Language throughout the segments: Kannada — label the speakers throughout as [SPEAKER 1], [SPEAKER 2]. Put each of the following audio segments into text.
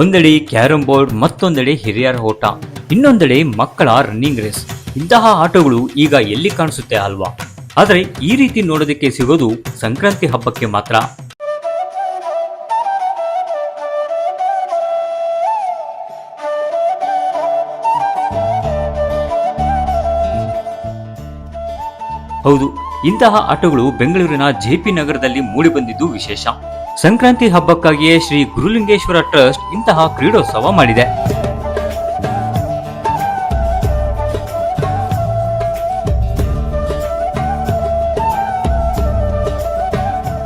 [SPEAKER 1] ಒಂದೆಡೆ ಕ್ಯಾರಂ ಬೋರ್ಡ್, ಮತ್ತೊಂದೆಡೆ ಹಿರಿಯರ ಓಟ, ಇನ್ನೊಂದೆಡೆ ಮಕ್ಕಳ ರನ್ನಿಂಗ್ ರೇಸ್ ಇಂತಹ ಆಟಗಳು ಈಗ ಎಲ್ಲಿ ಕಾಣಿಸುತ್ತೆ ಅಲ್ವಾ? ಆದರೆ ಈ ರೀತಿ ನೋಡೋದಕ್ಕೆ ಸಿಗೋದು ಸಂಕ್ರಾಂತಿ ಹಬ್ಬಕ್ಕೆ ಮಾತ್ರ. ಹೌದು ಇಂತಹ ಆಟೋಗಳು ಬೆಂಗಳೂರಿನ ಜೆಪಿ ನಗರದಲ್ಲಿ ಮೂಡಿಬಂದಿದ್ದು ವಿಶೇಷ. ಸಂಕ್ರಾಂತಿ ಹಬ್ಬಕ್ಕಾಗಿಯೇ ಶ್ರೀ ಗುರುಲಿಂಗೇಶ್ವರ ಟ್ರಸ್ಟ್ ಇಂತಹ ಕ್ರೀಡೋತ್ಸವ ಮಾಡಿದೆ.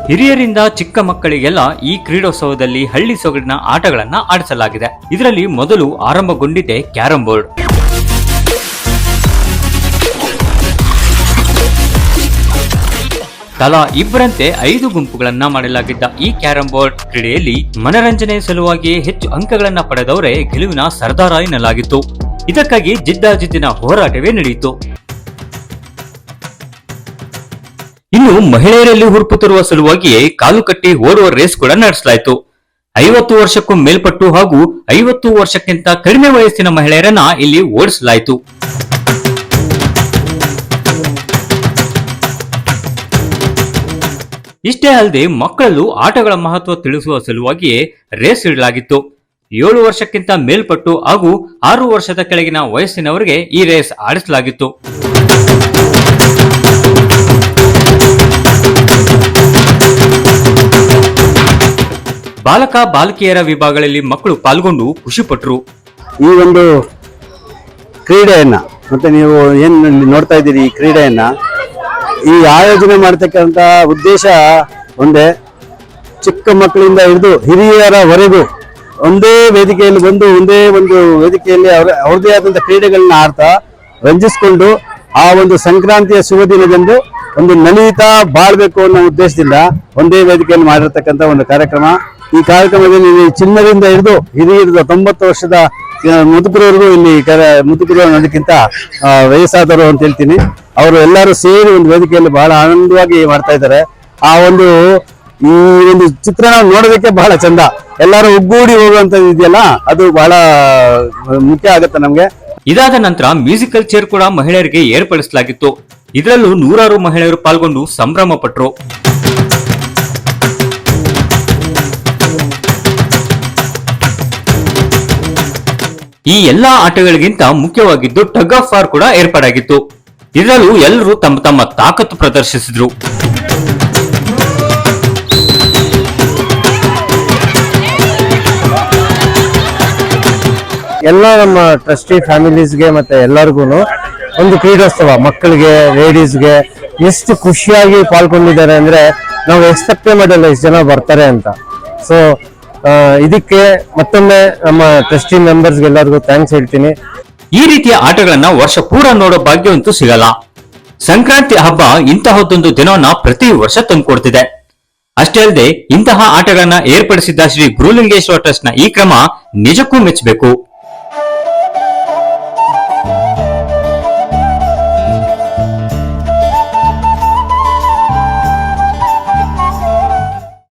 [SPEAKER 1] ಹಿರಿಯರಿಂದ ಚಿಕ್ಕ ಮಕ್ಕಳಿಗೆಲ್ಲ ಈ ಕ್ರೀಡೋತ್ಸವದಲ್ಲಿ ಹಳ್ಳಿ ಸೊಗಡಿನ ಆಟಗಳನ್ನ ಆಡಿಸಲಾಗಿದೆ. ಇದರಲ್ಲಿ ಮೊದಲು ಆರಂಭಗೊಂಡಿದೆ ಕ್ಯಾರಂ ಬೋರ್ಡ್. ತಲಾ ಇಬ್ಬರಂತೆ ಐದು ಗುಂಪುಗಳನ್ನ ಮಾಡಲಾಗಿದ್ದ ಈ ಕ್ಯಾರಂ ಬೋರ್ಡ್ ಕ್ರೀಡೆಯಲ್ಲಿ ಮನರಂಜನೆ ಸಲುವಾಗಿ ಹೆಚ್ಚು ಅಂಕಗಳನ್ನ ಪಡೆದವರೇ ಗೆಲುವಿನ ಸರ್ದಾರ ಎನ್ನಲಾಗಿತ್ತು. ಇದಕ್ಕಾಗಿ ಜಿದ್ದಾಜಿದ್ದಿನ ಹೋರಾಟವೇ ನಡೆಯಿತು. ಇನ್ನು ಮಹಿಳೆಯರಲ್ಲಿ ಹುರುಪು ತರುವ ಸಲುವಾಗಿಯೇ ಕಾಲು ಕಟ್ಟಿ ಓಡುವ ರೇಸ್ ಕೂಡ ನಡೆಸಲಾಯಿತು. ಐವತ್ತು ವರ್ಷಕ್ಕೂ ಮೇಲ್ಪಟ್ಟು ಹಾಗೂ ಐವತ್ತು ವರ್ಷಕ್ಕಿಂತ ಕಡಿಮೆ ವಯಸ್ಸಿನ ಮಹಿಳೆಯರನ್ನ ಇಲ್ಲಿ ಓಡಿಸಲಾಯಿತು. ಇಷ್ಟೇ ಅಲ್ಲದೆ ಮಕ್ಕಳಲ್ಲೂ ಆಟಗಳ ಮಹತ್ವ ತಿಳಿಸುವ ಸಲುವಾಗಿಯೇ ರೇಸ್ ಇಡಲಾಗಿತ್ತು. ಏಳು ವರ್ಷಕ್ಕಿಂತ ಮೇಲ್ಪಟ್ಟು ಹಾಗೂ ಆರು ವರ್ಷದ ಕೆಳಗಿನ ವಯಸ್ಸಿನವರಿಗೆ ಈ ರೇಸ್ ಆಡಿಸಲಾಗಿತ್ತು. ಬಾಲಕ, ಬಾಲಕಿಯರ ವಿಭಾಗಗಳಲ್ಲಿ ಮಕ್ಕಳು ಪಾಲ್ಗೊಂಡು ಖುಷಿಪಟ್ಟರು
[SPEAKER 2] ಈ ಒಂದು ಕ್ರೀಡೆಯನ್ನ ಮತ್ತೆ ನೀವು ಏನ್ ನೋಡ್ತಾ ಇದ್ದೀರಿ ಈ ಕ್ರೀಡೆಯನ್ನ? ಈ ಆಯೋಜನೆ ಮಾಡ್ತಕ್ಕಂಥ ಉದ್ದೇಶ ಒಂದೇ, ಚಿಕ್ಕ ಮಕ್ಕಳಿಂದ ಹಿಡಿದು ಹಿರಿಯರವರೆಗೂ ಒಂದೇ ವೇದಿಕೆಯಲ್ಲಿ ಬಂದು, ಒಂದೇ ಒಂದು ವೇದಿಕೆಯಲ್ಲಿ ಅವರ ಅವ್ರದೇ ಆದಂಥ ಕ್ರೀಡೆಗಳನ್ನ ಆಡ್ತಾ ರಂಜಿಸ್ಕೊಂಡು ಆ ಒಂದು ಸಂಕ್ರಾಂತಿಯ ಶುಭ ದಿನದಂದು ಒಂದು ನಲಿತಾ ಬಾಳ್ಬೇಕು ಅನ್ನೋ ಉದ್ದೇಶದಿಂದ ಒಂದೇ ವೇದಿಕೆಯಲ್ಲಿ ಮಾಡಿರ್ತಕ್ಕಂಥ ಒಂದು ಕಾರ್ಯಕ್ರಮ. ಈ ಕಾರ್ಯಕ್ರಮದಲ್ಲಿ ಚಿನ್ನದಿಂದ ಹಿಡಿದು ಹಿರಿಯರದ ತೊಂಬತ್ತು ವರ್ಷದ ಮುದುಕರವರೆಗೂ ಇಲ್ಲಿ ಕರ ಮುದುಕರು ಅನ್ನೋದಕ್ಕಿಂತ ವಯಸ್ಸಾದವರು ಅಂತ ಹೇಳ್ತೀನಿ. ಅವರು ಎಲ್ಲರೂ ಸೇರಿ ಒಂದು ವೇದಿಕೆಯಲ್ಲಿ ಬಹಳ ಆನಂದವಾಗಿ ಮಾಡ್ತಾ ಇದ್ದಾರೆ. ಆ ಒಂದು, ಈ ಒಂದು ಚಿತ್ರಣ ನೋಡೋದಕ್ಕೆ ಬಹಳ ಚಂದ. ಎಲ್ಲರೂ ಒಗ್ಗೂಡಿ ಹೋಗುವಂತದ್ದು ಇದೆಯಲ್ಲ, ಅದು ಬಹಳ, ಮುಖ್ಯ ಆಗುತ್ತೆ ನಮ್ಗೆ.
[SPEAKER 1] ಇದಾದ ನಂತರ ಮ್ಯೂಸಿಕಲ್ ಚೇರ್ ಕೂಡ ಮಹಿಳೆಯರಿಗೆ ಏರ್ಪಡಿಸಲಾಗಿತ್ತು. ಇದರಲ್ಲೂ ನೂರಾರು ಮಹಿಳೆಯರು ಪಾಲ್ಗೊಂಡು ಸಂಭ್ರಮ ಪಟ್ಟರು ಈ ಎಲ್ಲಾ ಆಟಗಳಿಗಿಂತ ಮುಖ್ಯವಾಗಿದ್ದು ಟಗ್ ಆಫ್ ವಾರ್ ಕೂಡ ಏರ್ಪಾಡಾಗಿತ್ತು. ಇದರಲ್ಲೂ ಎಲ್ಲರೂ ತಮ್ಮ ತಮ್ಮ ತಾಕತ್ತು ಪ್ರದರ್ಶಿಸಿದ್ರು.
[SPEAKER 3] ಎಲ್ಲ ನಮ್ಮ ಟ್ರಸ್ಟಿ ಫ್ಯಾಮಿಲೀಸ್ಗೆ ಮತ್ತೆ ಎಲ್ಲರಿಗೂ ಒಂದು ಕ್ರೀಡೋತ್ಸವ, ಮಕ್ಕಳಿಗೆ, ಲೇಡೀಸ್ಗೆ ಎಷ್ಟು ಖುಷಿಯಾಗಿ ಪಾಲ್ಗೊಂಡಿದ್ದಾರೆ ಅಂದ್ರೆ ನಾವು ಎಕ್ಸ್ಪೆಕ್ಟೇ ಮಾಡಲ್ಲ ಎಷ್ಟು ಜನ ಬರ್ತಾರೆ ಅಂತ. ಸೊ ಇದಕ್ಕೆ ಮತ್ತೊಮ್ಮೆ ನಮ್ಮ ಟ್ರಸ್ಟಿ ಮೆಂಬರ್ಸ್ ಎಲ್ಲರಿಗೂ ಥ್ಯಾಂಕ್ಸ್ ಹೇಳ್ತೀನಿ.
[SPEAKER 1] ಈ ರೀತಿಯ ಆಟಗಳನ್ನ ವರ್ಷ ಪೂರ ನೋಡೋ ಭಾಗ್ಯವಂತೂ ಸಿಗಲ್ಲ. ಸಂಕ್ರಾಂತಿ ಹಬ್ಬ ಇಂತಹದ್ದೊಂದು ದಿನವನ್ನ ಪ್ರತಿ ವರ್ಷ ತಂದುಕೊಡ್ತಿದೆ. ಅಷ್ಟೇ ಅಲ್ಲದೆ ಇಂತಹ ಆಟಗಳನ್ನ ಏರ್ಪಡಿಸಿದ್ದ ಶ್ರೀ ಗುರುಲಿಂಗೇಶ್ವರ ಟ್ರಸ್ಟ್ನ ಈ ಕ್ರಮ ನಿಜಕ್ಕೂ ಮೆಚ್ಚಬೇಕು.